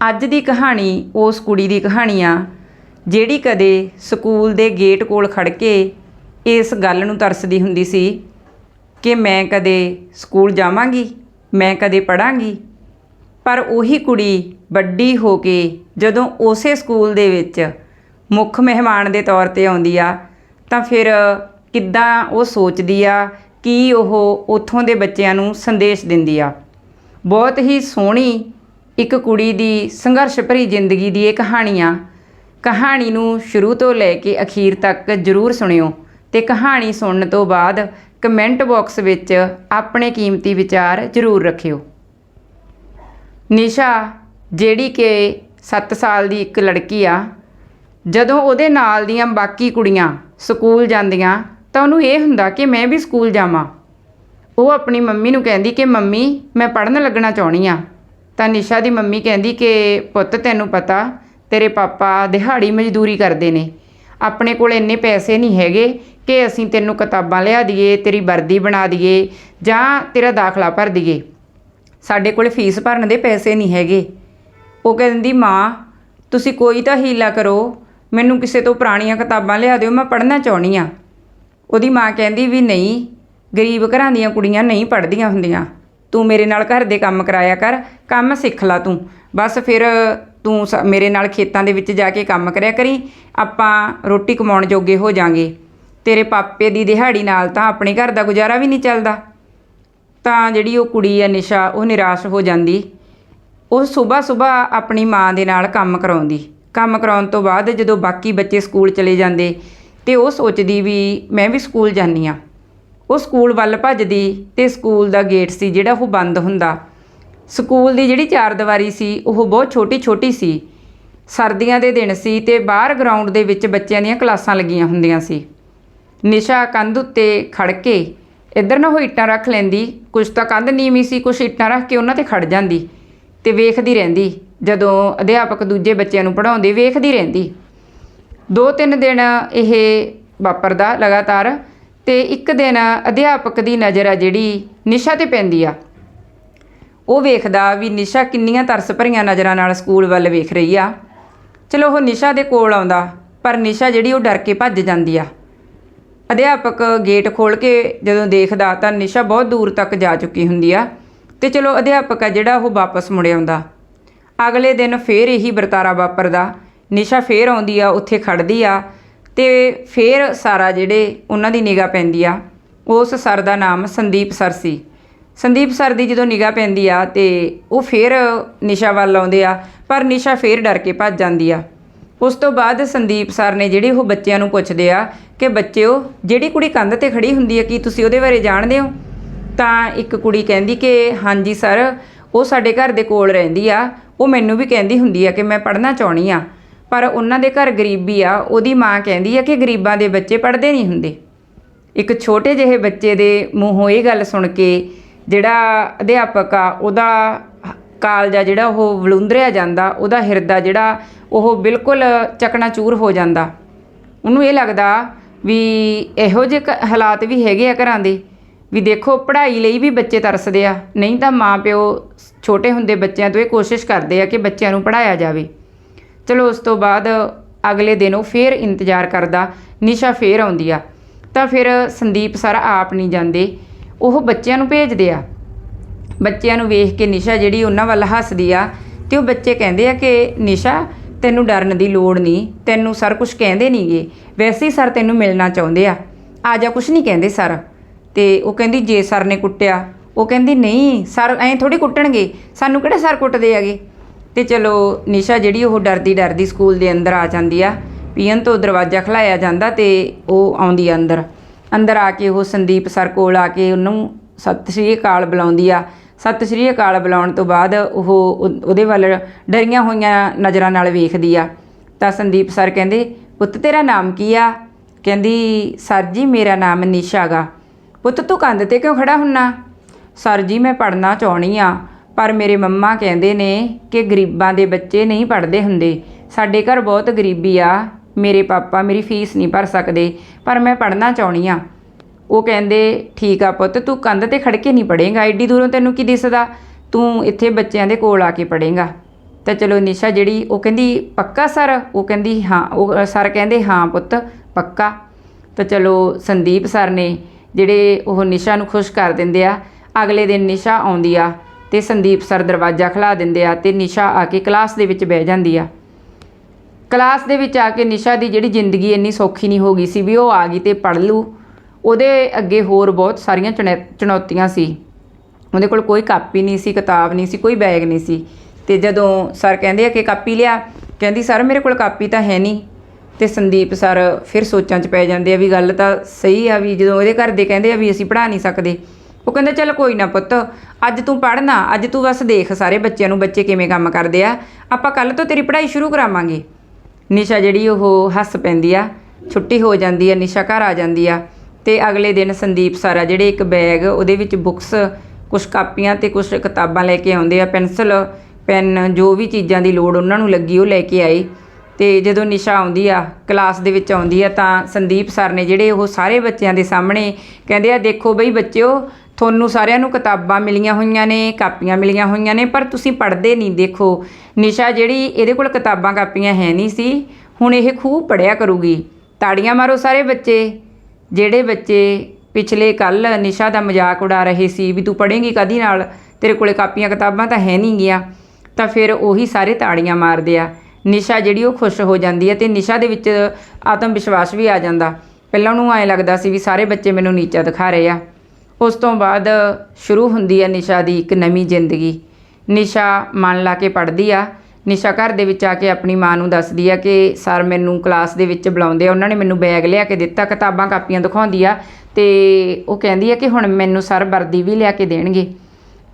ਅੱਜ ਦੀ ਕਹਾਣੀ ਉਸ ਕੁੜੀ ਦੀ ਕਹਾਣੀ ਆ, ਜਿਹੜੀ ਕਦੇ ਸਕੂਲ ਦੇ ਗੇਟ ਕੋਲ ਖੜ ਕੇ ਇਸ ਗੱਲ ਨੂੰ ਤਰਸਦੀ ਹੁੰਦੀ ਸੀ ਕਿ ਮੈਂ ਕਦੇ ਸਕੂਲ ਜਾਵਾਂਗੀ, ਮੈਂ ਕਦੇ ਪੜਾਂਗੀ ਪਰ ਉਹੀ ਕੁੜੀ ਵੱਡੀ ਹੋ ਕੇ ਜਦੋਂ ਉਸੇ ਸਕੂਲ ਦੇ ਵਿੱਚ ਮੁੱਖ ਮਹਿਮਾਨ ਦੇ ਤੌਰ ਤੇ ਆਉਂਦੀ ਆ, ਤਾਂ ਫਿਰ ਕਿੱਦਾਂ ਉਹ ਸੋਚਦੀ ਆ, ਕੀ ਉਹ ਉੱਥੋਂ ਦੇ ਬੱਚਿਆਂ ਨੂੰ ਸੰਦੇਸ਼ ਦਿੰਦੀ ਆ। ਬਹੁਤ ਹੀ ਸੋਹਣੀ ਇੱਕ ਕੁੜੀ ਦੀ ਸੰਘਰਸ਼ ਭਰੀ ਜ਼ਿੰਦਗੀ ਦੀ ਇਹ ਕਹਾਣੀ ਆ ਕਹਾਣੀ ਨੂੰ ਸ਼ੁਰੂ ਤੋਂ ਲੈ ਕੇ ਅਖੀਰ ਤੱਕ ਜ਼ਰੂਰ ਸੁਣਿਓ ਤੇ ਕਹਾਣੀ ਸੁਣਨ ਤੋਂ ਬਾਅਦ ਕਮੈਂਟ ਬਾਕਸ ਵਿੱਚ ਆਪਣੇ ਕੀਮਤੀ ਵਿਚਾਰ ਜ਼ਰੂਰ ਰੱਖਿਓ। ਨਿਸ਼ਾ, ਜਿਹੜੀ ਕਿ 7 ਸਾਲ ਦੀ ਇੱਕ ਲੜਕੀ ਆ, ਜਦੋਂ ਉਹਦੇ ਨਾਲ ਦੀਆਂ ਬਾਕੀ ਕੁੜੀਆਂ ਸਕੂਲ ਜਾਂਦੀਆਂ ਤਾਂ ਉਹਨੂੰ ਇਹ ਹੁੰਦਾ ਕਿ ਮੈਂ ਵੀ ਸਕੂਲ ਜਾਵਾਂ। ਉਹ ਆਪਣੀ ਮੰਮੀ ਨੂੰ ਕਹਿੰਦੀ ਕਿ, ਮੰਮੀ, ਮੈਂ ਪੜ੍ਹਨ ਲੱਗਣਾ ਚਾਹੁੰਦੀ ਆ। ਤਾਂ ਨਿਸ਼ਾ ਦੀ ਮੰਮੀ ਕਹਿੰਦੀ ਕਿ ਪੁੱਤ ਤੈਨੂੰ ਪਤਾ, ਤੇਰੇ ਪਾਪਾ ਦਿਹਾੜੀ ਮਜ਼ਦੂਰੀ ਕਰਦੇ ਨੇ। ਆਪਣੇ ਕੋਲ ਇੰਨੇ ਪੈਸੇ ਨਹੀਂ ਹੈਗੇ ਕਿ ਅਸੀਂ ਤੈਨੂੰ ਕਿਤਾਬਾਂ ਲਿਆ ਦਈਏ, ਤੇਰੀ ਵਰਦੀ ਬਣਾ ਦਈਏ ਜਾਂ ਤੇਰਾ ਦਾਖਲਾ ਭਰ ਦਈਏ। ਸਾਡੇ ਕੋਲ ਫੀਸ ਭਰਨ ਦੇ ਪੈਸੇ ਨਹੀਂ ਹੈਗੇ। ਉਹ ਕਹਿੰਦੀ, ਮਾਂ, ਤੁਸੀਂ ਕੋਈ ਤਾਂ ਹੀਲਾ ਕਰੋ। ਮੈਨੂੰ ਕਿਸੇ ਤੋਂ ਪੁਰਾਣੀਆਂ ਕਿਤਾਬਾਂ ਲਿਆ ਦਿਓ, ਮੈਂ ਪੜ੍ਹਨਾ ਚਾਹੁੰਦੀ ਆ ਉਹਦੀ ਮਾਂ ਕਹਿੰਦੀ ਵੀ, ਨਹੀਂ, ਗਰੀਬ ਘਰਾਂ ਦੀਆਂ ਕੁੜੀਆਂ ਨਹੀਂ ਪੜ੍ਹਦੀਆਂ ਹੁੰਦੀਆਂ। ਤੂੰ ਮੇਰੇ ਨਾਲ ਘਰ ਦੇ ਕੰਮ ਕਰਾਇਆ ਕਰ, ਕੰਮ ਸਿੱਖ ਲਾ ਤੂੰ। ਬਸ ਫਿਰ ਤੂੰ ਸ- ਮੇਰੇ ਨਾਲ ਖੇਤਾਂ ਦੇ ਵਿੱਚ ਜਾ ਕੇ ਕੰਮ ਕਰਿਆ ਕਰੀ, ਆਪਾਂ ਰੋਟੀ ਕਮਾਉਣ ਜੋਗੇ ਹੋ ਜਾਾਂਗੇ। ਤੇਰੇ ਪਾਪੇ ਦੀ ਦਿਹਾੜੀ ਨਾਲ ਤਾਂ ਆਪਣੇ ਘਰ ਦਾ ਗੁਜ਼ਾਰਾ ਵੀ ਨਹੀਂ ਚੱਲਦਾ। ਤਾਂ ਜਿਹੜੀ ਉਹ ਕੁੜੀ ਆ ਨਿਸ਼ਾ, ਉਹ ਨਿਰਾਸ਼ ਹੋ ਜਾਂਦੀ। ਉਹ ਸਵੇਰ ਸਵੇਰ ਆਪਣੀ ਮਾਂ ਦੇ ਨਾਲ ਕੰਮ ਕਰਾਉਂਦੀ। ਕੰਮ ਕਰਾਉਣ ਤੋਂ ਬਾਅਦ ਜਦੋਂ ਬਾਕੀ ਬੱਚੇ ਸਕੂਲ ਚਲੇ ਜਾਂਦੇ, ਤੇ ਉਹ ਸੋਚਦੀ ਵੀ ਮੈਂ ਵੀ ਸਕੂਲ ਜਾਨੀ ਆ ਉਹ ਸਕੂਲ ਵੱਲ ਭੱਜਦੀ ਤੇ ਸਕੂਲ ਦਾ ਗੇਟ ਸੀ ਜਿਹੜਾ ਉਹ ਬੰਦ ਹੁੰਦਾ। ਸਕੂਲ ਦੀ ਜਿਹੜੀ ਚਾਰ ਦੀਵਾਰੀ ਸੀ, ਉਹ ਬਹੁਤ ਛੋਟੀ ਛੋਟੀ ਸੀ। ਸਰਦੀਆਂ ਦੇ ਦਿਨ ਸੀ ਤੇ ਬਾਹਰ ਗਰਾਊਂਡ ਦੇ ਵਿੱਚ ਬੱਚਿਆਂ ਦੀਆਂ ਕਲਾਸਾਂ ਲੱਗੀਆਂ ਹੁੰਦੀਆਂ ਸੀ। ਨਿਸ਼ਾ ਕੰਧ ਉੱਤੇ ਖੜ ਕੇ ਇੱਧਰ ਨਾ ਉਹ ਇੱਟਾਂ ਰੱਖ ਲੈਂਦੀ। ਕੁਝ ਤਾਂ ਕੰਧ ਨੀਵੀਂ ਸੀ ਕੁਝ ਇੱਟਾਂ ਰੱਖ ਕੇ ਉਹਨਾਂ ਤੇ ਖੜ ਜਾਂਦੀ ਤੇ ਵੇਖਦੀ ਰਹਿੰਦੀ। ਜਦੋਂ ਅਧਿਆਪਕ ਦੂਜੇ ਬੱਚਿਆਂ ਨੂੰ ਪੜ੍ਹਾਉਂਦੇ ਵੇਖਦੀ ਰਹਿੰਦੀ। ਦੋ ਤਿੰਨ ਦਿਨ ਇਹ ਵਾਪਰਦਾ ਲਗਾਤਾਰ ਤੇ ਇੱਕ ਦਿਨ ਅਧਿਆਪਕ ਦੀ ਨਜ਼ਰ ਆ ਜਿਹੜੀ ਨਿਸ਼ਾ ਤੇ ਪੈਂਦੀ ਆ। ਉਹ ਵੇਖਦਾ ਵੀ ਨਿਸ਼ਾ ਕਿੰਨੀਆਂ ਤਰਸ ਭਰੀਆਂ ਨਜ਼ਰਾਂ ਨਾਲ ਸਕੂਲ ਵੱਲ ਵੇਖ ਰਹੀ ਆ। ਚਲੋ ਉਹ ਨਿਸ਼ਾ ਦੇ ਕੋਲ ਆਉਂਦਾ, ਪਰ ਨਿਸ਼ਾ ਜਿਹੜੀ ਉਹ ਡਰ ਕੇ ਭੱਜ ਜਾਂਦੀ ਆ। ਅਧਿਆਪਕ ਗੇਟ ਖੋਲ ਕੇ ਜਦੋਂ ਦੇਖਦਾ ਤਾਂ ਨਿਸ਼ਾ ਬਹੁਤ ਦੂਰ ਤੱਕ ਜਾ ਚੁੱਕੀ ਹੁੰਦੀ ਆ ਤੇ ਚਲੋ ਅਧਿਆਪਕ ਆ ਜਿਹੜਾ ਉਹ ਵਾਪਸ ਮੁੜ ਆਉਂਦਾ। ਅਗਲੇ ਦਿਨ ਫੇਰ ਇਹੀ ਵਰਤਾਰਾ ਵਾਪਰਦਾ। ਨਿਸ਼ਾ ਫੇਰ ਆਉਂਦੀ ਆ, ਉੱਥੇ ਖੜਦੀ ਆ ਤੇ ਫੇਰ ਸਾਰਾ ਜਿਹੜੇ ਉਹਨਾਂ ਦੀ ਨਿਗਾਹ ਪੈਂਦੀ ਆ, ਉਸ ਸਰ ਦਾ ਨਾਮ ਸੰਦੀਪ ਸਰ ਸੀ। ਸੰਦੀਪ ਸਰ ਦੀ ਜਦੋਂ ਨਿਗਾਹ ਪੈਂਦੀ ਆ ਤੇ ਉਹ ਫਿਰ ਨਿਸ਼ਾ ਵੱਲ ਆਉਂਦੇ ਆ, ਪਰ ਨਿਸ਼ਾ ਫਿਰ ਡਰ ਕੇ ਭੱਜ ਜਾਂਦੀ ਆ। ਉਸ ਤੋਂ ਬਾਅਦ ਸੰਦੀਪ ਸਰ ਨੇ ਜਿਹੜੇ ਉਹ ਬੱਚਿਆਂ ਨੂੰ ਪੁੱਛਦੇ ਆ ਕਿ ਬੱਚਿਓ, ਜਿਹੜੀ ਕੁੜੀ ਕੰਧ ਤੇ ਖੜੀ ਹੁੰਦੀ ਹੈ ਕੀ ਤੁਸੀਂ ਉਹਦੇ ਬਾਰੇ ਜਾਣਦੇ ਹੋ? ਤਾਂ ਇੱਕ ਕੁੜੀ ਕਹਿੰਦੀ ਕਿ ਹਾਂਜੀ ਸਰ, ਉਹ ਸਾਡੇ ਘਰ ਦੇ ਕੋਲ ਰਹਿੰਦੀ ਆ, ਉਹ ਮੈਨੂੰ ਵੀ ਕਹਿੰਦੀ ਹੁੰਦੀ ਆ ਕਿ ਮੈਂ ਪੜ੍ਹਨਾ ਚਾਹਣੀ ਆ। ਪਰ ਉਹਨਾਂ ਦੇ ਘਰ ਗਰੀਬੀ ਆ, ਉਹਦੀ ਮਾਂ ਕਹਿੰਦੀ ਆ ਕਿ ਗਰੀਬਾਂ ਦੇ ਬੱਚੇ ਪੜ੍ਹਦੇ ਨਹੀਂ ਹੁੰਦੇ। ਇੱਕ ਛੋਟੇ ਜਿਹੇ ਬੱਚੇ ਦੇ ਮੂੰਹੋਂ ਇਹ ਗੱਲ ਸੁਣ ਕੇ ਜਿਹੜਾ ਅਧਿਆਪਕ ਆ, ਉਹਦਾ ਕਾਲਜਾ ਜਿਹੜਾ ਉਹ ਵਲੁੰਦਰਿਆ ਜਾਂਦਾ, ਉਹਦਾ ਹਿਰਦਾ ਜਿਹੜਾ ਉਹ ਬਿਲਕੁਲ ਚਕਨਾਚੂਰ ਹੋ ਜਾਂਦਾ। ਉਹਨੂੰ ਇਹ ਲੱਗਦਾ ਵੀ ਇਹੋ ਜਿਹੇ ਕ- ਹਾਲਾਤ ਵੀ ਹੈਗੇ ਆ ਘਰਾਂ ਦੇ, ਵੀ ਦੇਖੋ ਪੜ੍ਹਾਈ ਲਈ ਵੀ ਬੱਚੇ ਤਰਸਦੇ ਆ, ਨਹੀਂ ਤਾਂ ਮਾਪਿਓ ਛੋਟੇ ਹੁੰਦੇ ਬੱਚਿਆਂ ਤੋਂ ਇਹ ਕੋਸ਼ਿਸ਼ ਕਰਦੇ ਆ ਕਿ ਬੱਚਿਆਂ ਨੂੰ ਪੜ੍ਹਾਇਆ ਜਾਵੇ। ਚਲੋ ਉਸ ਤੋਂ ਬਾਅਦ ਅਗਲੇ ਦਿਨ ਉਹ ਫੇਰ ਇੰਤਜ਼ਾਰ ਕਰਦਾ, ਨਿਸ਼ਾ ਫੇਰ ਆਉਂਦੀ ਆ। ਤਾਂ ਫਿਰ ਸੰਦੀਪ ਸਰ ਆਪ ਨਹੀਂ ਜਾਂਦੇ, ਉਹ ਬੱਚਿਆਂ ਨੂੰ ਭੇਜਦੇ ਆ। ਬੱਚਿਆਂ ਨੂੰ ਵੇਖ ਕੇ ਨਿਸ਼ਾ ਜਿਹੜੀ ਉਹਨਾਂ ਵੱਲ ਹੱਸਦੀ ਆ, ਤੇ ਉਹ ਬੱਚੇ ਕਹਿੰਦੇ ਆ ਕਿ ਨਿਸ਼ਾ, ਤੈਨੂੰ ਡਰਨ ਦੀ ਲੋੜ ਨਹੀਂ, ਤੈਨੂੰ ਸਰ ਕੁਝ ਕਹਿੰਦੇ ਨਹੀਂਗੇ ਵੈਸੇ ਹੀ ਸਰ ਤੈਨੂੰ ਮਿਲਣਾ ਚਾਹੁੰਦੇ ਆ। ਆ ਜਾ ਕੁਝ ਨਹੀਂ ਕਹਿੰਦੇ ਸਰ। ਤੇ ਉਹ ਕਹਿੰਦੀ, ਜੇ ਸਰ ਨੇ ਕੁੱਟਿਆ, ਉਹ ਕਹਿੰਦੀ, ਨਹੀਂ, ਸਰ ਐਂ ਥੋੜੀ ਕੁੱਟਣਗੇ। ਸਾਨੂੰ ਕਿਹੜੇ ਸਰ ਕੁੱਟਦੇ ਹੈਗੇ? ਤੇ ਚਲੋ ਨਿਸ਼ਾ ਜਿਹੜੀ ਉਹ ਡਰਦੀ ਡਰਦੀ ਸਕੂਲ ਦੇ ਅੰਦਰ ਆ ਜਾਂਦੀ ਆ ਪੀਅਨ ਤੋਂ ਦਰਵਾਜ਼ਾ ਖਲਾਇਆ ਜਾਂਦਾ ਤੇ ਉਹ ਆਉਂਦੀ ਆ ਅੰਦਰ। ਅੰਦਰ ਆ ਕੇ ਉਹ ਸੰਦੀਪ ਸਰ ਕੋਲ ਆ ਕੇ ਉਹਨੂੰ ਸਤਿ ਸ਼੍ਰੀ ਅਕਾਲ ਬੁਲਾਉਂਦੀ ਆ। ਸਤਿ ਸ਼੍ਰੀ ਅਕਾਲ ਬੁਲਾਉਣ ਤੋਂ ਬਾਅਦ ਉਹ ਉਹਦੇ ਵੱਲ ਡਰੀਆਂ ਹੋਈਆਂ ਨਜ਼ਰਾਂ ਨਾਲ ਵੇਖਦੀ ਆ। ਤਾਂ ਸੰਦੀਪ ਸਰ ਕਹਿੰਦੇ, ਪੁੱਤ ਤੇਰਾ ਨਾਮ ਕੀ ਆ? ਕਹਿੰਦੀ, ਸਰ ਜੀ, ਮੇਰਾ ਨਾਮ ਨਿਸ਼ਾ ਗਾ। ਪੁੱਤ ਤੂੰ ਕੰਧ ਤੇ ਕਿਉਂ ਖੜਾ ਹੁੰਨਾ? ਸਰ ਜੀ, ਮੈਂ ਪੜ੍ਹਨਾ ਚਾਹਣੀ ਆ। ਪਰ ਮੇਰੇ ਮੰਮਾ ਕਹਿੰਦੇ ਨੇ ਕਿ ਗਰੀਬਾਂ ਦੇ ਬੱਚੇ ਨਹੀਂ ਪੜ੍ਹਦੇ ਹੁੰਦੇ। ਸਾਡੇ ਘਰ ਬਹੁਤ ਗਰੀਬੀ ਆ। ਮੇਰੇ ਪਾਪਾ ਮੇਰੀ ਫੀਸ ਨਹੀਂ ਭਰ ਸਕਦੇ, ਪਰ ਮੈਂ ਪੜ੍ਹਨਾ ਚਾਹੁੰਦੀ ਆ ਉਹ ਕਹਿੰਦੇ, ਠੀਕ ਆ ਪੁੱਤ, ਤੂੰ ਕੰਧ ਤੇ ਖੜ ਕੇ ਨਹੀਂ ਪੜ੍ਹੇਗਾ। ਐਡੀ ਦੂਰੋਂ ਤੈਨੂੰ ਕੀ ਦਿਸਦਾ? ਤੂੰ ਇੱਥੇ ਬੱਚਿਆਂ ਦੇ ਕੋਲ ਆ ਕੇ ਪੜ੍ਹੇਗਾ। ਤਾਂ ਚਲੋ ਨਿਸ਼ਾ ਜਿਹੜੀ, ਉਹ ਕਹਿੰਦੀ, ਪੱਕਾ ਸਰ? ਉਹ ਕਹਿੰਦੀ, ਹਾਂ। ਉਹ ਸਰ ਕਹਿੰਦੇ, ਹਾਂ ਪੁੱਤ, ਪੱਕਾ। ਤਾਂ ਚਲੋ ਸੰਦੀਪ ਸਰ ਨੇ, ਜਿਹੜੇ ਉਹ ਨਿਸ਼ਾ ਨੂੰ ਖੁਸ਼ ਕਰ ਦਿੰਦੇ ਆ, ਅਗਲੇ ਦਿਨ ਨਿਸ਼ਾ ਆਉਂਦੀ ਆ। ਤੇ ਸੰਦੀਪ ਸਰ ਦਰਵਾਜ਼ਾ ਖੁਲਾ ਦਿੰਦੇ ਆ ਤੇ ਨਿਸ਼ਾ ਆ ਕੇ ਕਲਾਸ ਦੇ ਵਿੱਚ ਬਹਿ ਜਾਂਦੀ ਆ। ਕਲਾਸ ਦੇ ਵਿੱਚ ਆ ਕੇ ਨਿਸ਼ਾ ਦੀ ਜਿਹੜੀ ਜ਼ਿੰਦਗੀ ਇੰਨੀ ਸੌਖੀ ਨਹੀਂ ਹੋ ਗਈ ਸੀ ਵੀ ਉਹ ਆ ਗਈ ਤੇ ਪੜ੍ਹ ਲੂ ਉਹਦੇ ਅੱਗੇ ਹੋਰ ਬਹੁਤ ਸਾਰੀਆਂ ਚੁਣੈ- ਚੁਣੌਤੀਆਂ ਸੀ। ਉਹਦੇ ਕੋਲ ਕੋਈ ਕਾਪੀ ਨਹੀਂ ਸੀ, ਕਿਤਾਬ ਨਹੀਂ ਸੀ, ਕੋਈ ਬੈਗ ਨਹੀਂ ਸੀ। ਤੇ ਜਦੋਂ ਸਰ ਕਹਿੰਦੇ ਆ ਕਿ ਕਾਪੀ ਲਿਆ, ਕਹਿੰਦੀ, ਸਰ, ਮੇਰੇ ਕੋਲ ਕਾਪੀ ਤਾਂ ਹੈ ਨਹੀਂ। ਤੇ ਸੰਦੀਪ ਸਰ ਫਿਰ ਸੋਚਾਂ 'ਚ ਪੈ ਜਾਂਦੇ ਆ ਵੀ ਗੱਲ ਤਾਂ ਸਹੀ ਆ ਵੀ ਜਦੋਂ ਇਹਦੇ ਘਰ ਦੇ ਕਹਿੰਦੇ ਆ ਵੀ ਅਸੀਂ ਪੜ੍ਹਾ ਨਹੀਂ ਸਕਦੇ। ਉਹ ਕਹਿੰਦੇ, ਚੱਲ ਕੋਈ ਨਾ ਪੁੱਤ, ਅੱਜ ਤੂੰ ਪੜ੍ਹਨਾ ਅੱਜ ਤੂੰ ਬਸ ਦੇਖ ਸਾਰੇ ਬੱਚਿਆਂ ਨੂੰ ਬੱਚੇ ਕਿਵੇਂ ਕੰਮ ਕਰਦੇ ਆ। ਆਪਾਂ ਕੱਲ ਤੋਂ ਤੇਰੀ ਪੜ੍ਹਾਈ ਸ਼ੁਰੂ ਕਰਾਵਾਂਗੇ। ਨਿਸ਼ਾ ਜਿਹੜੀ ਉਹ ਹੱਸ ਪੈਂਦੀ ਆ, ਛੁੱਟੀ ਹੋ ਜਾਂਦੀ ਆ, ਨਿਸ਼ਾ ਘਰ ਆ ਜਾਂਦੀ ਆ, ਤੇ ਅਗਲੇ ਦਿਨ ਸੰਦੀਪ ਸਾਰਾ ਜਿਹੜੇ ਇੱਕ ਬੈਗ, ਉਹਦੇ ਵਿੱਚ ਬੁੱਕਸ ਕੁਝ ਕਾਪੀਆਂ ਤੇ ਕੁਝ ਕਿਤਾਬਾਂ ਲੈ ਕੇ ਆਉਂਦੇ ਆ, ਪੈਨਸਲ, ਪੈਨ, ਜੋ ਵੀ ਚੀਜ਼ਾਂ ਦੀ ਲੋੜ ਉਹਨਾਂ ਨੂੰ ਲੱਗੀ ਉਹ ਲੈ ਕੇ ਆਏ। ਤੇ ਜਦੋਂ ਨਿਸ਼ਾ ਆਉਂਦੀ ਆ, ਕਲਾਸ ਦੇ ਵਿੱਚ ਆਉਂਦੀ ਆ, ਤਾਂ ਸੰਦੀਪ ਸਰ ਨੇ ਜਿਹੜੇ ਉਹ ਸਾਰੇ ਬੱਚਿਆਂ ਦੇ ਸਾਹਮਣੇ ਕਹਿੰਦੇ ਆ, ਦੇਖੋ ਬਈ ਬੱਚਿਓ ਤੁਹਾਨੂੰ ਸਾਰਿਆਂ ਨੂੰ ਕਿਤਾਬਾਂ ਮਿਲੀਆਂ ਹੋਈਆਂ ਨੇ, ਕਾਪੀਆਂ ਮਿਲੀਆਂ ਹੋਈਆਂ ਨੇ, ਪਰ ਤੁਸੀਂ ਪੜ੍ਹਦੇ ਨਹੀਂ, ਦੇਖੋ। ਨਿਸ਼ਾ ਜਿਹੜੀ ਇਹਦੇ ਕੋਲ ਕਿਤਾਬਾਂ, ਕਾਪੀਆਂ ਹੈ ਨਹੀਂ ਸੀ, ਹੁਣ ਇਹ ਖੂਬ ਪੜ੍ਹਿਆ ਕਰੂਗੀ। ਤਾੜੀਆਂ ਮਾਰੋ ਸਾਰੇ ਬੱਚੇ, ਜਿਹੜੇ ਬੱਚੇ ਪਿਛਲੇ ਕੱਲ ਨਿਸ਼ਾ ਦਾ ਮਜ਼ਾਕ ਉਡਾ ਰਹੇ ਸੀ ਵੀ ਤੂੰ ਪੜ੍ਹੇਂਗੀ ਕਦੀ ਨਾਲ? ਤੇਰੇ ਕੋਲੇ ਕਾਪੀਆਂ, ਕਿਤਾਬਾਂ ਤਾਂ ਹੈ ਨਹੀਂ ਗਿਆ। ਤਾਂ ਫਿਰ ਉਹੀ ਸਾਰੇ ਤਾੜੀਆਂ ਮਾਰਦੇ ਆ। ਨਿਸ਼ਾ ਜਿਹੜੀ ਉਹ ਖੁਸ਼ ਹੋ ਜਾਂਦੀ ਹੈ ਤੇ ਨਿਸ਼ਾ ਦੇ ਵਿੱਚ ਆਤਮ ਵਿਸ਼ਵਾਸ ਵੀ ਆ ਜਾਂਦਾ। ਪਹਿਲਾਂ ਉਹਨੂੰ ਐਂ ਲੱਗਦਾ ਸੀ ਵੀ ਸਾਰੇ ਬੱਚੇ ਮੈਨੂੰ ਨੀਚਾ ਦਿਖਾ ਰਹੇ ਆ। ਉਸ ਤੋਂ ਬਾਅਦ ਸ਼ੁਰੂ ਹੁੰਦੀ ਹੈ ਨਿਸ਼ਾ ਦੀ ਇੱਕ ਨਵੀਂ ਜ਼ਿੰਦਗੀ। ਨਿਸ਼ਾ ਮਨ ਲਾ ਕੇ ਪੜ੍ਹਦੀ ਆ। ਨਿਸ਼ਾ ਘਰ ਦੇ ਵਿੱਚ ਆ ਕੇ ਆਪਣੀ ਮਾਂ ਨੂੰ ਦੱਸਦੀ ਆ ਕਿ, ਸਰ, ਮੈਨੂੰ ਕਲਾਸ ਦੇ ਵਿੱਚ ਬੁਲਾਉਂਦੇ ਆ। ਉਹਨਾਂ ਨੇ ਮੈਨੂੰ ਬੈਗ ਲਿਆ ਕੇ ਦਿੱਤਾ, ਕਿਤਾਬਾਂ, ਕਾਪੀਆਂ ਦਿਖਾਉਂਦੀ ਆ ਤੇ ਉਹ ਕਹਿੰਦੀ ਆ ਕਿ ਹੁਣ ਮੈਨੂੰ ਸਰ ਵਰਦੀ ਵੀ ਲਿਆ ਕੇ ਦੇਣਗੇ।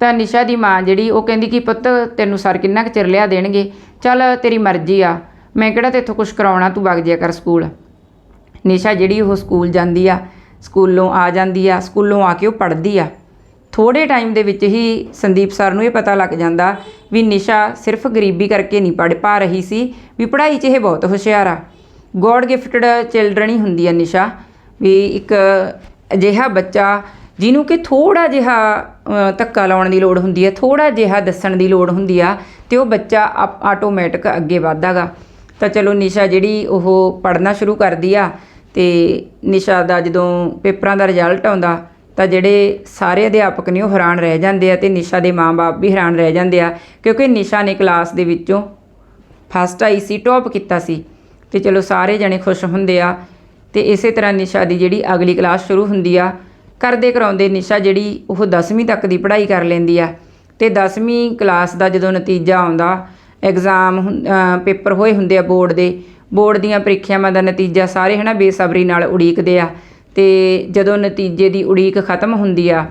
ਤਾਂ ਨਿਸ਼ਾ ਦੀ ਮਾਂ ਜਿਹੜੀ, ਉਹ ਕਹਿੰਦੀ ਕਿ, ਪੁੱਤ, ਤੈਨੂੰ ਸਰ ਕਿੰਨਾ ਕੁ ਚਿਰ ਲਿਆ ਦੇਣਗੇ? ਚੱਲ, ਤੇਰੀ ਮਰਜ਼ੀ ਆ। ਮੈਂ ਕਿਹੜਾ ਤੇਥੋਂ ਕੁਝ ਕਰਾਉਣਾ? ਤੂੰ ਵਗ ਜਿਆ ਕਰ ਸਕੂਲ। ਨਿਸ਼ਾ ਜਿਹੜੀ ਉਹ ਸਕੂਲ ਜਾਂਦੀ ਆ ਸਕੂਲੋਂ ਆ ਜਾਂਦੀ ਆ, ਸਕੂਲੋਂ ਆ ਕੇ ਉਹ ਪੜ੍ਹਦੀ ਆ। ਥੋੜੇ ਟਾਈਮ ਦੇ ਵਿੱਚ ਹੀ ਸੰਦੀਪ ਸਰ ਨੂੰ ਇਹ ਪਤਾ ਲੱਗ ਜਾਂਦਾ ਵੀ ਨਿਸ਼ਾ ਸਿਰਫ ਗਰੀਬੀ ਕਰਕੇ ਨਹੀਂ ਪੜ੍ਹ ਪਾ ਰਹੀ ਸੀ, ਵੀ ਪੜ੍ਹਾਈ 'ਚ ਇਹ ਬਹੁਤ ਹੁਸ਼ਿਆਰ ਆ। ਗੋਡ ਗਿਫਟਡ ਚਿਲਡਰਨ ਹੀ ਹੁੰਦੀ ਆ ਨਿਸ਼ਾ, ਵੀ ਇੱਕ ਅਜਿਹਾ ਬੱਚਾ ਜਿਹਨੂੰ ਕਿ ਥੋੜਾ ਜਿਹਾ ਧੱਕਾ ਲਾਉਣ ਦੀ ਲੋੜ ਹੁੰਦੀ ਹੈ ਥੋੜਾ ਜਿਹਾ ਦੱਸਣ ਦੀ ਲੋੜ ਹੁੰਦੀ ਆ ਤੇ ਉਹ ਬੱਚਾ ਆਪ- ਆਟੋਮੈਟਿਕ ਅੱਗੇ ਵਧਦਾਗਾ ਤਾਂ ਚਲੋ ਨਿਸ਼ਾ ਜਿਹੜੀ ਉਹ ਪੜ੍ਹਨਾ ਸ਼ੁਰੂ ਕਰਦੀ ਆ ਤੇ ਨਿਸ਼ਾ ਦਾ ਜਦੋਂ ਪੇਪਰਾਂ ਦਾ ਰਿਜ਼ਲਟ ਆਉਂਦਾ, ਤਾਂ ਜਿਹੜੇ ਸਾਰੇ ਅਧਿਆਪਕ ਨੇ ਉਹ ਹੈਰਾਨ ਰਹਿ ਜਾਂਦੇ ਆ ਤੇ ਨਿਸ਼ਾ ਦੇ ਮਾਪੇ ਵੀ ਹੈਰਾਨ ਰਹਿ ਜਾਂਦੇ ਆ, ਕਿਉਂਕਿ ਨਿਸ਼ਾ ਨੇ ਕਲਾਸ ਦੇ ਵਿੱਚੋਂ ਫਸਟ ਆਈ ਸੀ ਟੌਪ ਕੀਤਾ ਸੀ ਤੇ ਚਲੋ ਸਾਰੇ ਜਣੇ ਖੁਸ਼ ਹੁੰਦੇ ਆ ਤੇ ਇਸੇ ਤਰ੍ਹਾਂ ਨਿਸ਼ਾ ਦੀ ਜਿਹੜੀ ਅਗਲੀ ਕਲਾਸ ਸ਼ੁਰੂ ਹੁੰਦੀ ਆ, ਕਰਦੇ ਕਰਾਉਂਦੇ ਨਿਸ਼ਾ ਜਿਹੜੀ ਉਹ 10ਵੀਂ ਤੱਕ ਦੀ ਪੜ੍ਹਾਈ ਕਰ ਲੈਂਦੀ ਆ ਤੇ 10ਵੀਂ ਕਲਾਸ ਦਾ ਜਦੋਂ ਨਤੀਜਾ ਆਉਂਦਾ ਐਗਜ਼ਾਮ ਹੁੰ- ਪੇਪਰ ਹੋਏ ਹੁੰਦੇ ਆ ਬੋਰਡ ਦੇ ਬੋਰਡ ਦੀਆਂ ਪ੍ਰੀਖਿਆਵਾਂ ਦਾ ਨਤੀਜਾ ਸਾਰੇ ਹਨਾ ਬੇਸਬਰੀ ਨਾਲ ਉਡੀਕਦੇ ਆ ਤੇ ਜਦੋਂ ਨਤੀਜੇ ਦੀ ਉਡੀਕ ਖਤਮ ਹੁੰਦੀ ਆ,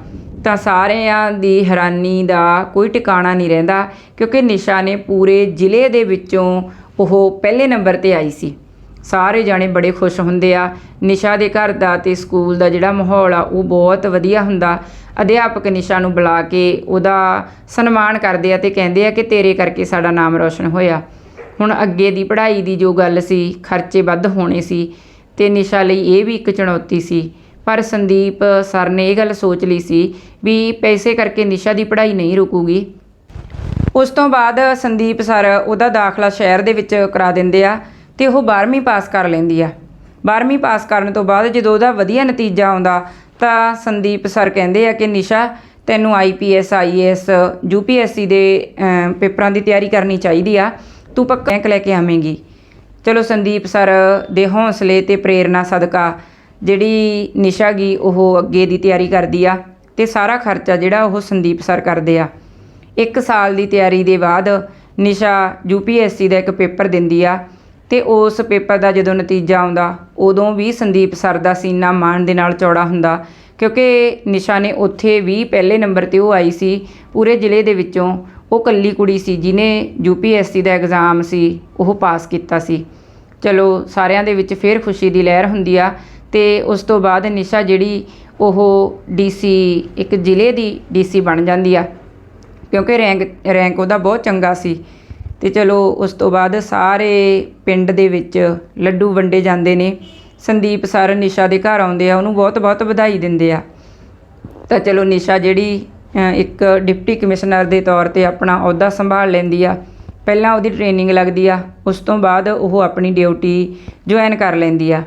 ਤਾਂ ਸਾਰਿਆਂ ਦੀ ਹੈਰਾਨੀ ਦਾ ਕੋਈ ਟਿਕਾਣਾ ਨਹੀਂ ਰਹਿੰਦਾ, ਕਿਉਂਕਿ ਨਿਸ਼ਾ ਨੇ ਪੂਰੇ ਜ਼ਿਲ੍ਹੇ ਦੇ ਵਿੱਚੋਂ ਉਹ ਪਹਿਲੇ ਨੰਬਰ ਤੇ ਆਈ ਸੀ। ਸਾਰੇ ਜਾਣੇ ਬੜੇ ਖੁਸ਼ ਹੁੰਦੇ ਆ, ਨਿਸ਼ਾ ਦੇ ਘਰ ਦਾ ਤੇ ਸਕੂਲ ਦਾ ਜਿਹੜਾ ਮਾਹੌਲ ਆ, ਉਹ ਬਹੁਤ ਵਧੀਆ ਹੁੰਦਾ। ਅਧਿਆਪਕ ਨਿਸ਼ਾ ਨੂੰ ਬੁਲਾ ਕੇ ਉਹਦਾ ਸਨਮਾਨ ਕਰਦੇ ਆ ਤੇ ਕਹਿੰਦੇ ਆ ਕਿ ਤੇਰੇ ਕਰਕੇ ਸਾਡਾ ਨਾਮ ਰੋਸ਼ਨ ਹੋਇਆ। ਹੁਣ ਅੱਗੇ ਦੀ ਪੜ੍ਹਾਈ ਦੀ ਜੋ ਗੱਲ ਸੀ, ਖਰਚੇ ਵੱਧ ਹੋਣੇ ਸੀ ਤੇ ਨਿਸ਼ਾ ਲਈ ਇਹ ਵੀ ਇੱਕ ਚੁਣੌਤੀ ਸੀ। ਪਰ ਸੰਦੀਪ ਸਰ ਨੇ ਇਹ ਗੱਲ ਸੋਚ ਲਈ ਸੀ ਵੀ ਪੈਸੇ ਕਰਕੇ ਨਿਸ਼ਾ ਦੀ ਪੜ੍ਹਾਈ ਨਹੀਂ ਰੁਕੂਗੀ। ਉਸ ਤੋਂ ਬਾਅਦ ਸੰਦੀਪ ਸਰ ਉਹਦਾ ਦਾਖਲਾ ਸ਼ਹਿਰ ਦੇ ਵਿੱਚ ਕਰਾ ਦਿੰਦੇ ਆ ਤੇ ਉਹ 12ਵੀਂ ਪਾਸ ਕਰ ਲੈਂਦੀ ਆ। 12ਵੀਂ ਪਾਸ ਕਰਨ ਤੋਂ ਬਾਅਦ ਜਦੋਂ ਉਹਦਾ ਵਧੀਆ ਨਤੀਜਾ ਆਉਂਦਾ ਤਾਂ ਸੰਦੀਪ ਸਰ ਕਹਿੰਦੇ ਆ ਕਿ ਨਿਸ਼ਾ, ਤੈਨੂੰ ਆਈਪੀਐਸ ਆਈਏਐਸ ਯੂਪੀਐਸਸੀ ਦੇ ਪੇਪਰਾਂ ਦੀ ਤਿਆਰੀ ਕਰਨੀ ਚਾਹੀਦੀ ਆ। ਤੂੰ ਪੱਕਾ ਰੈਂਕ ਲੈ ਕੇ ਆਵੇਂਗੀ। ਚਲੋ ਸੰਦੀਪ ਸਰ, ਦੇ ਹੌਸਲੇ ਤੇ ਪ੍ਰੇਰਣਾ ਸਦਕਾ ਜਿਹੜੀ ਨਿਸ਼ਾ ਗਈ ਉਹ ਅੱਗੇ ਦੀ ਤਿਆਰੀ ਕਰਦੀ ਆ ਤੇ ਸਾਰਾ ਖਰਚਾ ਜਿਹੜਾ ਉਹ ਸੰਦੀਪ ਸਰ ਕਰਦੇ ਆ। ਇੱਕ ਸਾਲ ਦੀ ਤਿਆਰੀ ਦੇ ਬਾਅਦ ਨਿਸ਼ਾ ਯੂਪੀਐਸਸੀ ਦਾ ਇੱਕ ਪੇਪਰ ਦਿੰਦੀ ਆ ਤੇ ਉਸ ਪੇਪਰ ਦਾ ਜਦੋਂ ਨਤੀਜਾ ਆਉਂਦਾ, ਉਦੋਂ ਵੀ ਸੰਦੀਪ ਸਰ ਦਾ ਸੀਨਾ ਮਾਣ ਦੇ ਨਾਲ ਚੌੜਾ ਹੁੰਦਾ ਕਿਉਂਕਿ ਨਿਸ਼ਾ ਨੇ ਉੱਥੇ ਵੀ ਪਹਿਲੇ ਨੰਬਰ ਤੇ ਉਹ ਆਈ ਸੀ, ਪੂਰੇ ਜ਼ਿਲ੍ਹੇ ਦੇ ਵਿੱਚੋਂ ਉਹ ਕੱਲੀ ਕੁੜੀ ਸੀ ਜਿਨੇ ਯੂਪੀਐਸਸੀ ਦਾ ਐਗਜ਼ਾਮ ਸੀ, ਉਹ ਪਾਸ ਕੀਤਾ ਸੀ। ਚਲੋ, ਸਾਰਿਆਂ ਦੇ ਵਿੱਚ ਫੇਰ ਖੁਸ਼ੀ ਦੀ ਲਹਿਰ ਹੁੰਦੀ ਆ ਤੇ ਉਸ ਤੋਂ ਬਾਅਦ ਨਿਸ਼ਾ ਜਿਹੜੀ ਉਹ ਡੀਸੀ ਇੱਕ ਜ਼ਿਲ੍ਹੇ ਦੀ ਡੀਸੀ ਬਣ ਜਾਂਦੀ ਆ। ਕਿਉਂਕਿ ਰੈਂਕ ਰੈਂਕ ਉਹਦਾ ਬਹੁਤ ਚੰਗਾ ਸੀ। ਤੇ ਚਲੋ, ਉਸ ਤੋਂ ਬਾਅਦ ਸਾਰੇ ਪਿੰਡ ਦੇ ਵਿੱਚ ਲੱਡੂ ਵੰਡੇ ਜਾਂਦੇ ਨੇ। ਸੰਦੀਪ ਸਰ ਨਿਸ਼ਾ ਦੇ ਘਰ ਆਉਂਦੇ ਆ, ਉਹਨੂੰ ਬਹੁਤ ਬਹੁਤ ਵਧਾਈ ਦਿੰਦੇ ਆ। ਤਾਂ ਚਲੋ, ਨਿਸ਼ਾ ਜਿਹੜੀ ਇੱਕ ਡਿਪਟੀ ਕਮਿਸ਼ਨਰ ਦੇ ਤੌਰ ਤੇ ਆਪਣਾ ਅਹੁਦਾ ਸੰਭਾਲ ਲੈਂਦੀ ਆ। ਪਹਿਲਾਂ ਉਹਦੀ ਟ੍ਰੇਨਿੰਗ ਲੱਗਦੀ ਆ, ਉਸ ਤੋਂ ਬਾਅਦ ਉਹ ਆਪਣੀ ਡਿਊਟੀ ਜੁਆਇਨ ਕਰ ਲੈਂਦੀ ਆ।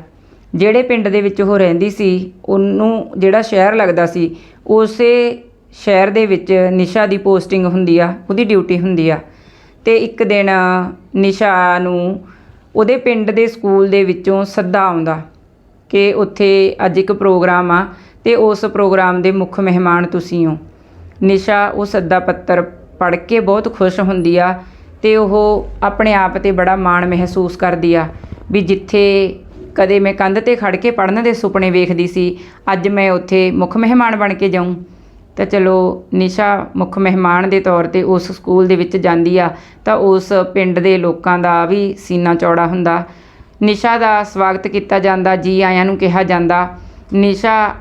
ਜਿਹੜੇ ਪਿੰਡ ਦੇ ਵਿੱਚ ਉਹ ਰਹਿੰਦੀ ਸੀ, ਉਹਨੂੰ ਜਿਹੜਾ ਸ਼ਹਿਰ ਲੱਗਦਾ ਸੀ, ਉਸੇ ਸ਼ਹਿਰ ਦੇ ਵਿੱਚ ਨਿਸ਼ਾ ਦੀ ਪੋਸਟਿੰਗ ਹੁੰਦੀ ਆ, ਉਹਦੀ ਡਿਊਟੀ ਹੁੰਦੀ ਆ। ਤੇ ਇੱਕ ਦਿਨ ਨਿਸ਼ਾ ਨੂੰ ਉਹਦੇ ਪਿੰਡ ਦੇ ਸਕੂਲ ਦੇ ਵਿੱਚੋਂ ਸੱਦਾ ਆਉਂਦਾ ਕਿ ਉੱਥੇ ਅੱਜ ਇੱਕ ਪ੍ਰੋਗਰਾਮ ਆ ਤੇ ਉਸ ਪ੍ਰੋਗਰਾਮ ਦੇ ਮੁੱਖ ਮਹਿਮਾਨ ਤੁਸੀਂ ਹੋ। ਨਿਸ਼ਾ ਉਹ ਸੱਦਾ ਪੱਤਰ ਪੜ੍ਹ ਕੇ ਬਹੁਤ ਖੁਸ਼ ਹੁੰਦੀ ਆ ਤੇ ਉਹ ਆਪਣੇ ਆਪ ਤੇ ਬੜਾ ਮਾਣ ਮਹਿਸੂਸ ਕਰਦੀ ਆ ਵੀ ਜਿੱਥੇ ਕਦੇ ਮੈਂ ਕੰਧ ਤੇ ਖੜ ਕੇ ਪੜ੍ਹਨ ਦੇ ਸੁਪਨੇ ਵੇਖਦੀ ਸੀ, ਅੱਜ ਮੈਂ ਉੱਥੇ ਮੁੱਖ ਮਹਿਮਾਨ ਬਣ ਕੇ ਜਾਊਂ। ਤਾਂ ਚਲੋ, ਨਿਸ਼ਾ ਮੁੱਖ ਮਹਿਮਾਨ ਦੇ ਤੌਰ ਤੇ ਉਸ ਸਕੂਲ ਦੇ ਵਿੱਚ ਜਾਂਦੀ ਆ, ਤਾਂ ਉਸ ਪਿੰਡ ਦੇ ਲੋਕਾਂ ਦਾ ਵੀ ਸੀਨਾ ਚੌੜਾ ਹੁੰਦਾ। ਨਿਸ਼ਾ ਦਾ ਸਵਾਗਤ ਕੀਤਾ ਜਾਂਦਾ, ਜੀ ਆਇਆਂ ਨੂੰ ਕਿਹਾ ਜਾਂਦਾ। ਨਿਸ਼ਾ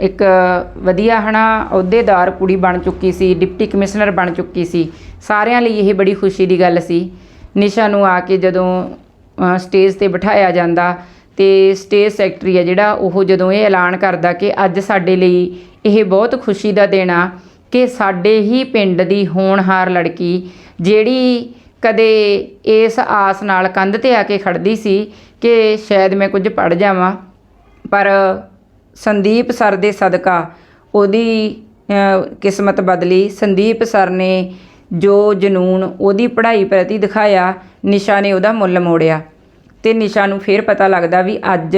ਇੱਕ ਵਧੀਆ ਹਨਾ ਅਹੁਦੇਦਾਰ ਕੁੜੀ ਬਣ ਚੁੱਕੀ ਸੀ, ਡਿਪਟੀ ਕਮਿਸ਼ਨਰ ਬਣ ਚੁੱਕੀ ਸੀ। ਸਾਰਿਆਂ ਲਈ ਇਹ ਬੜੀ ਖੁਸ਼ੀ ਦੀ ਗੱਲ ਸੀ। ਨਿਸ਼ਾ ਨੂੰ ਆ ਕੇ ਜਦੋਂ ਸਟੇਜ ਤੇ ਬਿਠਾਇਆ ਜਾਂਦਾ ਤੇ ਸਟੇਜ ਸੈਕਟਰੀ ਆ ਜਿਹੜਾ, ਉਹ ਜਦੋਂ ਇਹ ਐਲਾਨ ਕਰਦਾ ਕਿ ਅੱਜ ਸਾਡੇ ਲਈ ਇਹ ਬਹੁਤ ਖੁਸ਼ੀ ਦਾ ਦਿਨ ਆ ਕਿ ਸਾਡੇ ਹੀ ਪਿੰਡ ਦੀ ਹੋਣਹਾਰ ਲੜਕੀ ਜਿਹੜੀ ਕਦੇ ਇਸ ਆਸ ਨਾਲ ਕੰਧ ਤੇ ਆ ਕੇ ਖੜਦੀ ਸੀ ਕਿ ਸ਼ਾਇਦ ਮੈਂ ਕੁਝ ਪੜ ਜਾਵਾਂ, ਪਰ ਸੰਦੀਪ ਸਰ ਦੇ ਸਦਕਾ ਉਹਦੀ ਕਿਸਮਤ ਬਦਲੀ। ਸੰਦੀਪ ਸਰ ਨੇ ਜੋ ਜਨੂਨ ਉਹਦੀ ਪੜ੍ਹਾਈ ਪ੍ਰਤੀ ਦਿਖਾਇਆ, ਨਿਸ਼ਾ ਨੇ ਉਹਦਾ ਮੁੱਲ ਮੋੜਿਆ। ਤੇ ਨਿਸ਼ਾ ਨੂੰ ਫਿਰ ਪਤਾ ਲੱਗਦਾ ਵੀ ਅੱਜ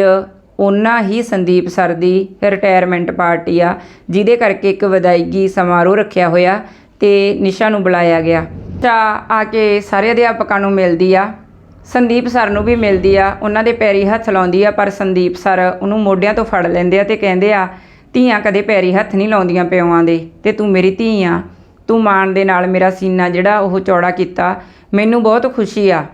ਉਹਨਾਂ ਹੀ ਸੰਦੀਪ ਸਰ ਦੀ ਰਿਟਾਇਰਮੈਂਟ ਪਾਰਟੀ ਆ, ਜਿਹਦੇ ਕਰਕੇ ਇੱਕ ਵਿਦਾਇਗੀ ਸਮਾਰੋਹ ਰੱਖਿਆ ਹੋਇਆ ਤੇ ਨਿਸ਼ਾ ਨੂੰ ਬੁਲਾਇਆ ਗਿਆ। ਤਾਂ ਆ ਕੇ ਸਾਰੇ ਅਧਿਆਪਕਾਂ ਨੂੰ ਮਿਲਦੀ ਆ। ਸੰਦੀਪ ਸਰ ਨੂੰ ਵੀ ਮਿਲਦੀ ਆ, ਉਹਨਾਂ ਦੇ ਪੈਰੀ ਹੱਥ ਲਾਉਂਦੀ ਆ, ਪਰ ਸੰਦੀਪ ਸਰ ਉਹਨੂੰ ਮੋਢਿਆਂ ਤੋਂ ਫੜ ਲੈਂਦੇ ਆ ਤੇ ਕਹਿੰਦੇ ਆ, ਧੀਆਂ ਕਦੇ ਪੈਰੀ ਹੱਥ ਨਹੀਂ ਲਾਉਂਦੀਆਂ ਪਿਓਾਂ ਦੇ, ਤੇ ਤੂੰ ਮੇਰੀ ਧੀ ਆ। ਤੂੰ ਮਾਣ ਦੇ ਨਾਲ ਮੇਰਾ ਸੀਨਾ ਜਿਹੜਾ ਉਹ ਚੌੜਾ ਕੀਤਾ, ਮੈਨੂੰ ਬਹੁਤ ਖੁਸ਼ੀ ਆ।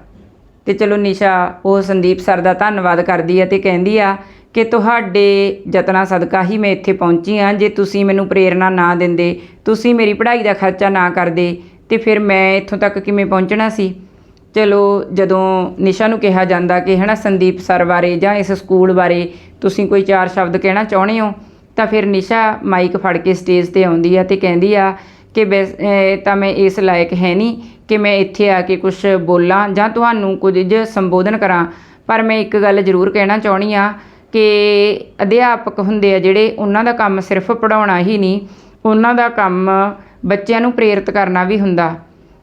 ਤੇ ਚਲੋ ਨਿਸ਼ਾ, ਉਹ ਸੰਦੀਪ ਸਰ ਦਾ ਧੰਨਵਾਦ ਕਰਦੀ ਆ ਤੇ ਕਹਿੰਦੀ ਆ ਕਿ ਤੁਹਾਡੇ ਯਤਨਾਂ ਸਦਕਾ ਹੀ ਮੈਂ ਇੱਥੇ ਪਹੁੰਚੀ ਆ, ਜੇ ਤੁਸੀਂ ਮੈਨੂੰ ਪ੍ਰੇਰਣਾ ਨਾ ਦਿੰਦੇ, ਤੁਸੀਂ ਮੇਰੀ ਪੜ੍ਹਾਈ ਦਾ ਖਰਚਾ ਨਾ ਕਰਦੇ, ਤੇ ਫਿਰ ਮੈਂ ਇੱਥੋਂ ਤੱਕ ਕਿਵੇਂ ਪਹੁੰਚਣਾ ਸੀ? ਚਲੋ, ਜਦੋਂ ਨਿਸ਼ਾ ਨੂੰ ਕਿਹਾ ਜਾਂਦਾ ਕਿ, ਹਨਾ, ਸੰਦੀਪ ਸਰ ਬਾਰੇ ਜਾਂ ਇਸ ਸਕੂਲ ਬਾਰੇ ਤੁਸੀਂ ਕੋਈ ਚਾਰ ਸ਼ਬਦ ਕਹਿਣਾ ਚਾਹੁੰਦੇ ਹੋ, ਤਾਂ ਫਿਰ ਨਿਸ਼ਾ ਮਾਈਕ ਫੜ ਕੇ ਸਟੇਜ ਤੇ ਆਉਂਦੀ ਆ ਤੇ ਕਹਿੰਦੀ ਆ ਕਿ ਬੈਸ- ਤਾਂ ਮੈਂ ਇਸ ਲਾਇਕ ਹੈ ਨਹੀਂ ਕਿ ਮੈਂ ਇੱਥੇ ਆ ਕੇ ਕੁਝ ਬੋਲਾਂ ਜਾਂ ਤੁਹਾਨੂੰ ਕੁਝ ਸੰਬੋਧਨ ਕਰਾਂ। ਪਰ ਮੈਂ ਇੱਕ ਗੱਲ ਜ਼ਰੂਰ ਕਹਿਣਾ ਚਾਹੁੰਦੀ ਆ ਕਿ ਅਧਿਆਪਕ ਹੁੰਦੇ ਆ ਜਿਹੜੇ, ਉਹਨਾਂ ਦਾ ਕੰਮ ਸਿਰਫ ਪੜਾਉਣਾ ਹੀ ਨਹੀਂ, ਉਹਨਾਂ ਦਾ ਕੰਮ ਬੱਚਿਆਂ ਨੂੰ ਪ੍ਰੇਰਿਤ ਕਰਨਾ ਵੀ ਹੁੰਦਾ।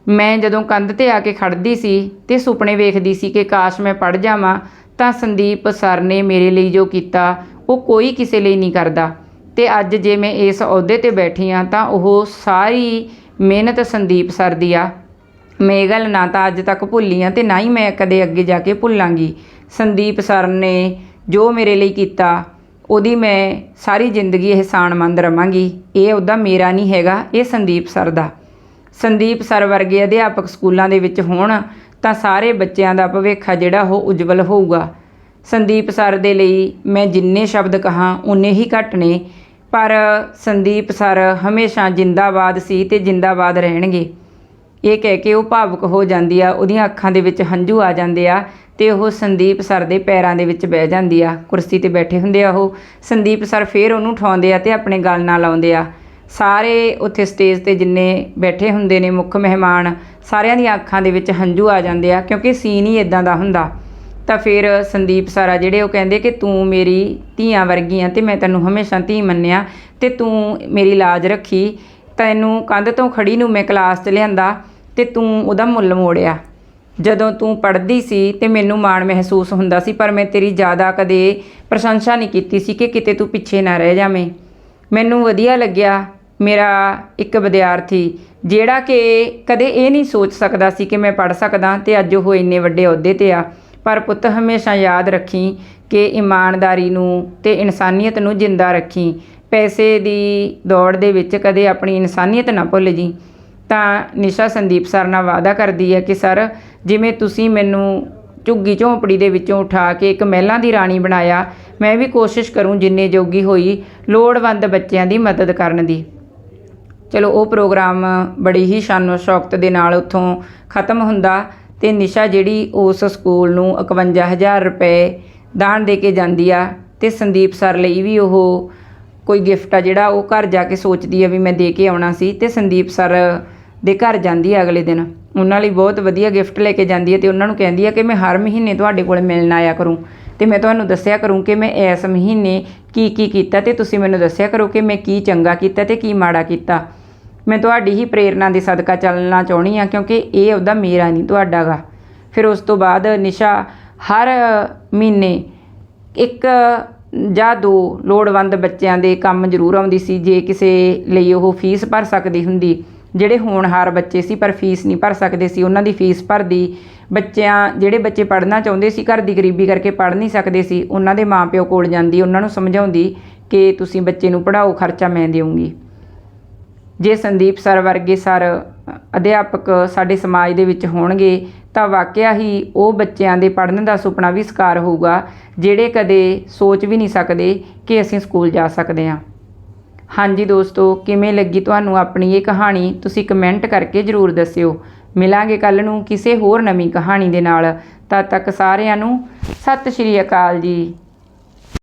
ਮੈਂ ਜਦੋਂ ਕੰਧ ਤੇ ਆ ਕੇ ਖੜਦੀ ਸੀ ਤੇ ਸੁਪਨੇ ਵੇਖਦੀ ਸੀ ਕਿ ਕਾਸ਼ ਮੈਂ ਪੜ ਜਾਵਾਂ, ਤਾਂ ਸੰਦੀਪ ਸਰ ਨੇ ਮੇਰੇ ਲਈ ਜੋ ਕੀਤਾ, ਉਹ ਕੋਈ ਕਿਸੇ ਲਈ ਨਹੀਂ ਕਰਦਾ। ਤੇ ਅੱਜ ਜੇ ਮੈਂ ਇਸ ਅਹੁਦੇ ਤੇ ਬੈਠੀ ਆ ਤਾਂ ਉਹ ਸਾਰੀ ਮਿਹਨਤ ਸੰਦੀਪ ਸਰ ਦੀ ਆ। ਮੈਂ ਇਹ ਗੱਲ ਨਾ ਤਾਂ ਅੱਜ ਤੱਕ ਭੁੱਲੀ ਆ ਤੇ ਨਾ ਹੀ ਮੈਂ ਕਦੇ ਅੱਗੇ ਜਾ ਕੇ ਭੁੱਲਾਂਗੀ। ਸੰਦੀਪ ਸਰ ਨੇ ਜੋ ਮੇਰੇ ਲਈ ਕੀਤਾ, ਉਹਦੀ ਮੈਂ ਸਾਰੀ ਜ਼ਿੰਦਗੀ ਅਹਿਸਾਨਮੰਦ ਰਵਾਂਗੀ। ਇਹ ਉਹਦਾ ਮੇਰਾ ਨਹੀਂ ਹੈਗਾ, ਇਹ ਸੰਦੀਪ ਸਰ ਦਾ। ਸੰਦੀਪ ਸਰ ਵਰਗੇ ਅਧਿਆਪਕ ਸਕੂਲਾਂ ਦੇ ਵਿੱਚ ਹੋਣ, ਤਾਂ ਸਾਰੇ ਬੱਚਿਆਂ ਦਾ ਭਵਿੱਖ ਆ ਜਿਹੜਾ ਉਹ ਉਜਵਲ ਹੋਊਗਾ। ਸੰਦੀਪ ਸਰ ਦੇ ਲਈ ਮੈਂ ਜਿੰਨੇ ਸ਼ਬਦ ਕਹਾਂ ਉਨੇ ਹੀ ਘੱਟ ਨੇ। ਪਰ ਸੰਦੀਪ ਸਰ ਹਮੇਸ਼ਾ ਜਿੰਦਾਬਾਦ ਸੀ ਤੇ ਜਿੰਦਾਬਾਦ ਰਹਿਣਗੇ। ਇਹ ਕਹਿ ਕੇ ਉਹ ਭਾਵੁਕ ਹੋ ਜਾਂਦੀ ਆ, ਉਹਦੀਆਂ ਅੱਖਾਂ ਦੇ ਵਿੱਚ ਹੰਝੂ ਆ ਜਾਂਦੇ ਆ ਤੇ ਉਹ ਸੰਦੀਪ ਸਰ ਦੇ ਪੈਰਾਂ ਦੇ ਵਿੱਚ ਬਹਿ ਜਾਂਦੀ ਆ। ਕੁਰਸੀ ਤੇ ਬੈਠੇ ਹੁੰਦੇ ਆ ਉਹ। ਸੰਦੀਪ ਸਰ ਫੇਰ ਉਹਨੂੰ ਉਠਾਉਂਦੇ ਆ ਤੇ ਆਪਣੇ ਗਲ ਨਾਲ ਲਾਉਂਦੇ ਆ। ਸਾਰੇ ਉੱਥੇ ਸਟੇਜ ਤੇ ਜਿੰਨੇ ਬੈਠੇ ਹੁੰਦੇ ਨੇ ਮੁੱਖ ਮਹਿਮਾਨ, ਸਾਰਿਆਂ ਦੀਆਂ ਅੱਖਾਂ ਦੇ ਵਿੱਚ ਹੰਝੂ ਆ ਜਾਂਦੇ ਆ, ਕਿਉਂਕਿ ਸੀਨ ਹੀ ਇਦਾਂ ਦਾ ਹੁੰਦਾ। ਤਾਂ ਫਿਰ ਸੰਦੀਪ ਸਾਰਾ ਜਿਹੜੇ ਉਹ ਕਹਿੰਦੇ ਕਿ ਤੂੰ ਮੇਰੀ ਧੀਆਂ ਵਰਗੀ ਆ ਤੇ ਮੈਂ ਤੈਨੂੰ ਹਮੇਸ਼ਾ ਧੀ ਮੰਨਿਆ ਤੇ ਤੂੰ ਮੇਰੀ ਲਾਜ ਰੱਖੀ, ਤੈਨੂੰ ਕੰਧ ਤੋਂ ਖੜੀ ਨੂੰ ਮੈਂ ਕਲਾਸ 'ਚ ਲਿਆਂਦਾ ਤੇ ਤੂੰ ਉਹਦਾ ਮੁੱਲ ਮੋੜਿਆ। ਜਦੋਂ ਤੂੰ ਪੜ੍ਹਦੀ ਸੀ ਤੇ ਮੈਨੂੰ ਮਾਣ ਮਹਿਸੂਸ ਹੁੰਦਾ ਸੀ, ਪਰ ਮੈਂ ਤੇਰੀ ਜ਼ਿਆਦਾ ਕਦੇ ਪ੍ਰਸ਼ੰਸਾ ਨਹੀਂ ਕੀਤੀ ਸੀ ਕਿ ਕਿਤੇ ਤੂੰ ਪਿੱਛੇ ਨਾ ਰਹਿ ਜਾਵੇਂ। ਮੈਨੂੰ ਵਧੀਆ ਲੱਗਿਆ ਮੇਰਾ ਇੱਕ ਵਿਦਿਆਰਥੀ, ਜਿਹੜਾ ਕਿ ਕਦੇ ਇਹ ਨਹੀਂ ਸੋਚ ਸਕਦਾ ਸੀ ਕਿ ਮੈਂ ਪੜ੍ਹ ਸਕਦਾ ਤੇ ਅੱਜ ਉਹ ਇੰਨੇ ਵੱਡੇ ਅਹੁਦੇ ਤੇ ਆ। ਪਰ ਪੁੱਤ, ਹਮੇਸ਼ਾ ਯਾਦ ਰੱਖੀ ਕਿ ਇਮਾਨਦਾਰੀ ਨੂੰ ਤੇ ਇਨਸਾਨੀਅਤ ਨੂੰ ਜਿੰਦਾ ਰੱਖੀ। ਪੈਸੇ ਦੀ ਦੌੜ ਦੇ ਵਿੱਚ ਕਦੇ ਆਪਣੀ ਇਨਸਾਨੀਅਤ ਨਾ ਭੁੱਲ ਜੀ। ਤਾਂ ਨਿਸ਼ਾ ਸੰਦੀਪ ਸਰ ਨਾਲ ਵਾਅਦਾ ਕਰਦੀ ਹੈ ਕਿ, ਸਰ, ਜਿਵੇਂ ਤੁਸੀਂ ਮੈਨੂੰ ਝੁੱਗੀ ਝੋਂਪੜੀ ਦੇ ਵਿੱਚੋਂ ਉਠਾ ਕੇ ਇੱਕ ਮਹਿਲਾਂ ਦੀ ਰਾਣੀ ਬਣਾਇਆ, ਮੈਂ ਵੀ ਕੋਸ਼ਿਸ਼ ਕਰੂੰ ਜਿੰਨੇ ਜੋਗੀ ਹੋਈ ਲੋੜਵੰਦ ਬੱਚਿਆਂ ਦੀ ਮਦਦ ਕਰਨ ਦੀ। ਚਲੋ, ਉਹ ਪ੍ਰੋਗਰਾਮ ਬੜੀ ਹੀ ਸ਼ਾਨੋ ਸ਼ੌਕਤ ਦੇ ਨਾਲ ਉੱਥੋਂ ਖਤਮ ਹੁੰਦਾ ਤੇ ਨਿਸ਼ਾ ਜਿਹੜੀ ਉਸ ਸਕੂਲ ਨੂੰ 51000 ਰੁਪਏ ਦਾਨ ਦੇ ਕੇ ਜਾਂਦੀ ਆ ਤੇ ਸੰਦੀਪ ਸਰ ਲਈ ਵੀ ਉਹ ਕੋਈ ਗਿਫਟ ਆ ਜਿਹੜਾ ਉਹ ਘਰ ਜਾ ਕੇ ਸੋਚਦੀ ਆ ਵੀ ਮੈਂ ਦੇ ਕੇ ਆਉਣਾ ਸੀ ਤੇ ਸੰਦੀਪ ਸਰ ਦੇ ਘਰ ਜਾਂਦੀ ਆ ਅਗਲੇ ਦਿਨ। ਉਹਨਾਂ ਲਈ ਬਹੁਤ ਵਧੀਆ ਗਿਫਟ ਲੈ ਕੇ ਜਾਂਦੀ ਹੈ ਤੇ ਉਹਨਾਂ ਨੂੰ ਕਹਿੰਦੀ ਹੈ ਕਿ ਮੈਂ ਹਰ ਮਹੀਨੇ ਤੁਹਾਡੇ ਕੋਲ ਮਿਲਣ ਆਇਆ ਕਰੂੰ ਤੇ ਮੈਂ ਤੁਹਾਨੂੰ ਦੱਸਿਆ ਕਰੂੰ ਕਿ ਮੈਂ ਇਸ ਮਹੀਨੇ ਕੀ ਕੀ ਕੀਤਾ ਤੇ ਤੁਸੀਂ ਮੈਨੂੰ ਦੱਸਿਆ ਕਰੋ ਕਿ ਮੈਂ ਕੀ ਚੰਗਾ ਕੀਤਾ ਤੇ ਕੀ ਮਾੜਾ ਕੀਤਾ। ਮੈਂ ਤੁਹਾਡੀ ਹੀ ਪ੍ਰੇਰਣਾ ਦੇ ਸਦਕਾ ਚੱਲਣਾ ਚਾਹੁੰਦੀ ਆ ਕਿਉਂਕਿ ਇਹ ਉਹਦਾ ਮੇਰਾ ਨਹੀਂ ਤੁਹਾਡਾ ਗਾ ਫਿਰ ਉਸ ਤੋਂ ਬਾਅਦ ਨਿਸ਼ਾ ਹਰ ਮਹੀਨੇ ਇੱਕ ਜਾਂ ਦੋ ਲੋੜਵੰਦ ਬੱਚਿਆਂ ਦੇ ਕੰਮ ਜ਼ਰੂਰ ਆਉਂਦੀ ਸੀ, ਜੇ ਕਿਸੇ ਲਈ ਉਹ ਫੀਸ ਭਰ ਸਕਦੀ ਹੁੰਦੀ, ਜਿਹੜੇ ਹੋਣਹਾਰ ਬੱਚੇ ਸੀ, ਪਰ ਫੀਸ ਨਹੀਂ ਭਰ ਸਕਦੇ ਸੀ। ਉਹਨਾਂ ਦੀ ਫੀਸ ਭਰਦੀ ਬੱਚਿਆਂ, ਜਿਹੜੇ ਬੱਚੇ ਪੜ੍ਹਨਾ ਚਾਹੁੰਦੇ ਸੀ, ਘਰ ਦੀ ਗਰੀਬੀ ਕਰਕੇ ਪੜ੍ਹ ਨਹੀਂ ਸਕਦੇ ਸੀ, ਉਹਨਾਂ ਦੇ ਮਾਪਿਓ ਕੋਲ ਜਾਂਦੀ, ਉਹਨਾਂ ਨੂੰ ਸਮਝਾਉਂਦੀ ਕਿ ਤੁਸੀਂ ਬੱਚੇ ਨੂੰ ਪੜ੍ਹਾਓ, ਖਰਚਾ ਮੈਂ ਦੇਵਾਂਗੀ ਜੇ ਸੰਦੀਪ ਸਰ ਵਰਗੇ ਸਰ ਅਧਿਆਪਕ ਸਾਡੇ ਸਮਾਜ ਦੇ ਵਿੱਚ ਹੋਣਗੇ, ਤਾਂ ਵਾਕਿਆ ਹੀ ਉਹ ਬੱਚਿਆਂ ਦੇ ਪੜ੍ਹਨ ਦਾ ਸੁਪਨਾ ਵੀ ਸਾਕਾਰ ਹੋਊਗਾ, ਜਿਹੜੇ ਕਦੇ ਸੋਚ ਵੀ ਨਹੀਂ ਸਕਦੇ ਕਿ ਅਸੀਂ ਸਕੂਲ ਜਾ ਸਕਦੇ ਹਾਂ। ਹਾਂਜੀ ਦੋਸਤੋ, ਕਿਵੇਂ ਲੱਗੀ ਤੁਹਾਨੂੰ ਆਪਣੀ ਇਹ ਕਹਾਣੀ? ਤੁਸੀਂ ਕਮੈਂਟ ਕਰਕੇ ਜ਼ਰੂਰ ਦੱਸਿਓ। ਮਿਲਾਂਗੇ ਕੱਲ ਨੂੰ ਕਿਸੇ ਹੋਰ ਨਵੀਂ ਕਹਾਣੀ ਦੇ ਨਾਲ। ਤਦ ਤੱਕ ਸਾਰਿਆਂ ਨੂੰ ਸਤਿ ਸ਼੍ਰੀ ਅਕਾਲ ਜੀ।